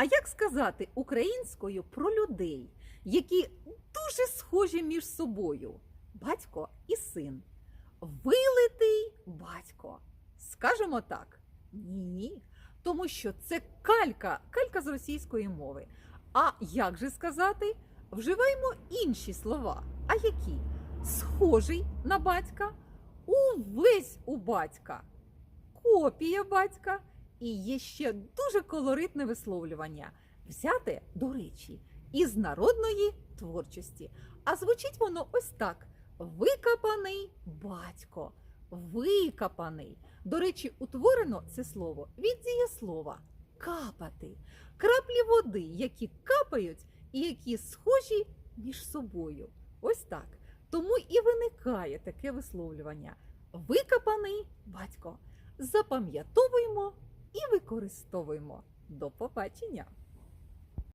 А як сказати українською про людей, які дуже схожі між собою? Батько і син. Вилитий батько. Скажемо так? Ні. Тому що це калька, калька з російської мови. А як же сказати? Вживаємо інші слова. А які? Схожий на батька, увесь у батька, копія батька. І є ще дуже колоритне висловлювання взяте, до речі, із народної творчості. А звучить воно ось так: викопаний батько, викопаний. До речі, утворено це слово від дієслова капати, краплі води, які капають і які схожі між собою. Ось так. Тому і виникає таке висловлювання: викопаний батько. Запам'ятовуємо і використовуємо. До побачення!